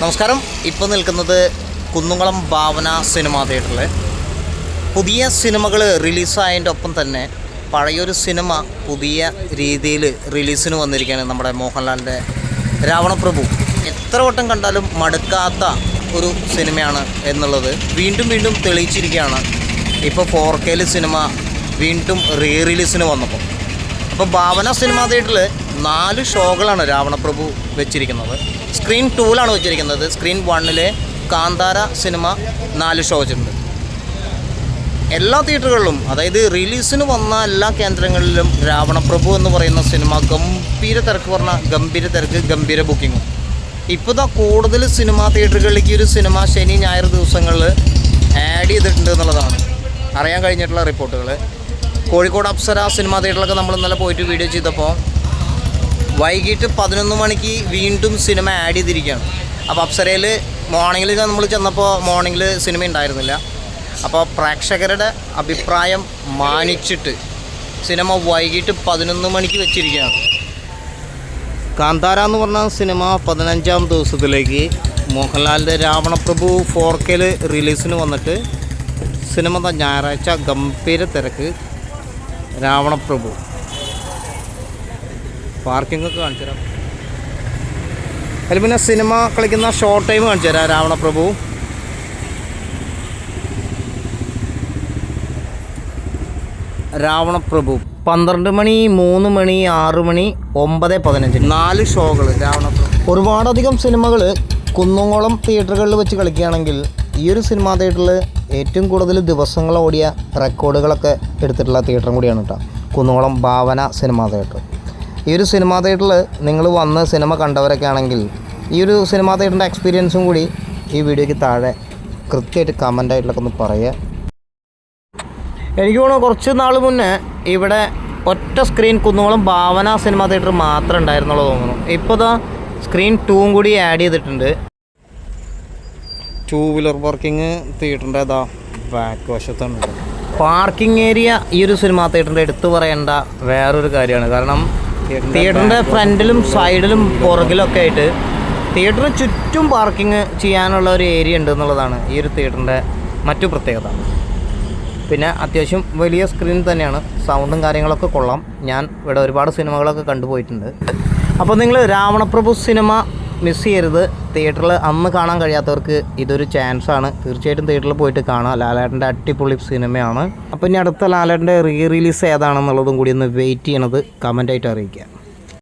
നമസ്കാരം. ഇപ്പോൾ നിൽക്കുന്നത് കുന്നുംകുളം ഭാവന സിനിമാ തിയേറ്ററിൽ പുതിയ സിനിമകൾ റിലീസായതിന്റെ ഒപ്പം തന്നെ പഴയൊരു സിനിമ പുതിയ രീതിയിൽ റിലീസിന് വന്നിരിക്കുകയാണ് നമ്മുടെ മോഹൻലാലിന്റെ രാവണപ്രഭു. എത്ര വട്ടം കണ്ടാലും മടുക്കാത്ത ഒരു സിനിമയാണ് എന്നുള്ളത് വീണ്ടും വീണ്ടും തെളിയിച്ചിരിക്കുകയാണ്. ഇപ്പോൾ ഫോർ കെയിൽ സിനിമ വീണ്ടും റീ റിലീസിന് വന്നപ്പോൾ അപ്പോൾ ഭാവന സിനിമാ തിയേറ്ററിൽ നാല് ഷോകളാണ് രാവണപ്രഭു വെച്ചിരിക്കുന്നത്. സ്ക്രീൻ ടൂലാണ് വെച്ചിരിക്കുന്നത്. സ്ക്രീൻ വണ്ണിലെ കാന്താര സിനിമ നാല് ഷോ വെച്ചിട്ടുണ്ട് എല്ലാ തിയേറ്ററുകളിലും അതായത് റിലീസിന് വന്ന എല്ലാ കേന്ദ്രങ്ങളിലും രാവണപ്രഭു എന്ന് പറയുന്ന സിനിമ ഗംഭീര തിരക്ക് പറഞ്ഞ ഗംഭീര തിരക്ക് ഗംഭീര ബുക്കിങ്ങും ഇപ്പോൾ ഇതാ കൂടുതൽ സിനിമാ തിയേറ്ററുകളിലേക്ക് ഒരു സിനിമ ശനി ഞായർ ദിവസങ്ങളിൽ ആഡ് ചെയ്തിട്ടുണ്ട് എന്നുള്ളതാണ്. അറിയാൻ കഴിഞ്ഞിട്ടുള്ള റിപ്പോർട്ടുകൾ കോഴിക്കോട് അപ്സര സിനിമാ തിയേറ്ററിലൊക്കെ നമ്മൾ ഇന്നലെ പോയിട്ട് വീഡിയോ ചെയ്തപ്പോൾ വൈകിട്ട് പതിനൊന്ന് മണിക്ക് വീണ്ടും സിനിമ ആഡ് ചെയ്തിരിക്കുകയാണ്. അപ്പോൾ അപ്സരയിൽ മോർണിംഗിൽ നമ്മൾ ചെന്നപ്പോൾ മോർണിംഗിൽ സിനിമ ഉണ്ടായിരുന്നില്ല. അപ്പോൾ പ്രേക്ഷകരുടെ അഭിപ്രായം മാനിച്ചിട്ട് സിനിമ വൈകിട്ട് പതിനൊന്ന് മണിക്ക് വെച്ചിരിക്കുകയാണ്. കാന്താര എന്ന് പറഞ്ഞ സിനിമ പതിനഞ്ചാം ദിവസത്തിലേക്ക് മോഹൻലാലിന്റെ രാവണപ്രഭു ഫോർ കെയിൽ റിലീസിന് വന്നിട്ട് സിനിമ ഞായറാഴ്ച ഗംഭീര തിരക്ക്. രാവണപ്രഭു. പാർക്കിംഗ് ഒക്കെ കാണിച്ചു തരാം. അതിൽ പിന്നെ സിനിമ കളിക്കുന്ന ഷോർട്ട് ടൈം കാണിച്ചു തരാം രാവണപ്രഭു. രാവണപ്രഭു. പന്ത്രണ്ട് മണി മൂന്ന് മണി ആറ് മണി ഒമ്പത് പതിനഞ്ച് നാല് ഷോകൾ രാവണപ്രഭു. ഒരുപാടധികം സിനിമകൾ കുന്നംകുളം തിയേറ്ററുകളിൽ വെച്ച് കളിക്കുകയാണെങ്കിൽ ഈ ഒരു സിനിമാ തിയേറ്ററിൽ ഏറ്റവും കൂടുതൽ ദിവസങ്ങൾ ഓടിയ റെക്കോർഡുകളൊക്കെ എടുത്തിട്ടുള്ള തിയേറ്ററും കൂടിയാണ് കേട്ടോ കുന്നംകുളം ഭാവന സിനിമാ തിയേറ്റർ. ഈ ഒരു സിനിമാ തിയേറ്ററിൽ നിങ്ങൾ വന്ന് സിനിമ കണ്ടവരൊക്കെ ആണെങ്കിൽ ഈ ഒരു സിനിമാ തിയേറ്ററിന്റെ എക്സ്പീരിയൻസും കൂടി ഈ വീഡിയോയ്ക്ക് താഴെ കൃത്യമായിട്ട് കമന്റായിട്ടൊക്കെ ഒന്ന് പറയുക. എനിക്ക് തോന്നുന്നു കുറച്ച് നാൾ മുന്നേ ഇവിടെ ഒറ്റ സ്ക്രീൻ കുന്നുകളും ഭാവന സിനിമാ തിയേറ്റർ മാത്രമേ ഉണ്ടായിരുന്നുള്ളൂ തോന്നുന്നു. ഇപ്പോൾ ഇതാ സ്ക്രീൻ ടൂവും കൂടി ആഡ് ചെയ്തിട്ടുണ്ട്. ടൂ വീലർ പാർക്കിംഗ് തിയേറ്ററിന്റെ ഇതാ ബാക്ക് വശത്താണ് പാർക്കിംഗ് ഏരിയ ഈ ഒരു സിനിമ തിയേറ്ററിന്റെ എടുത്തു പറയേണ്ട വേറൊരു കാര്യമാണ്. കാരണം തിയേറ്ററിന്റെ ഫ്രണ്ടിലും സൈഡിലും പുറകിലൊക്കെ ആയിട്ട് തിയേറ്ററിന് ചുറ്റും പാർക്കിംഗ് ചെയ്യാനുള്ള ഒരു ഏരിയ ഉണ്ട് എന്നുള്ളതാണ് ഈ ഒരു തിയേറ്ററിന്റെ മറ്റു പ്രത്യേകത. പിന്നെ അത്യാവശ്യം വലിയ സ്ക്രീൻ തന്നെയാണ്. സൗണ്ടും കാര്യങ്ങളൊക്കെ കൊള്ളാം. ഞാൻ ഇവിടെ ഒരുപാട് സിനിമകളൊക്കെ കണ്ടുപോയിട്ടുണ്ട്. അപ്പോൾ നിങ്ങൾ രാവണപ്രഭു സിനിമ മിസ് ചെയ്യരുത്. തിയേറ്ററിൽ അന്ന് കാണാൻ കഴിയാത്തവർക്ക് ഇതൊരു ചാൻസാണ് തീർച്ചയായിട്ടും തിയേറ്ററിൽ പോയിട്ട് കാണാം. ലാലേട്ടന്റെ അടിപൊളി സിനിമയാണ്. അപ്പോൾ ഇനി അടുത്ത ലാലേട്ടന്റെ റീ റിലീസ് ഏതാണെന്നുള്ളതും കൂടി ഒന്ന് വെയിറ്റ് ചെയ്യണത് കമന്റായിട്ട് അറിയിക്കുക.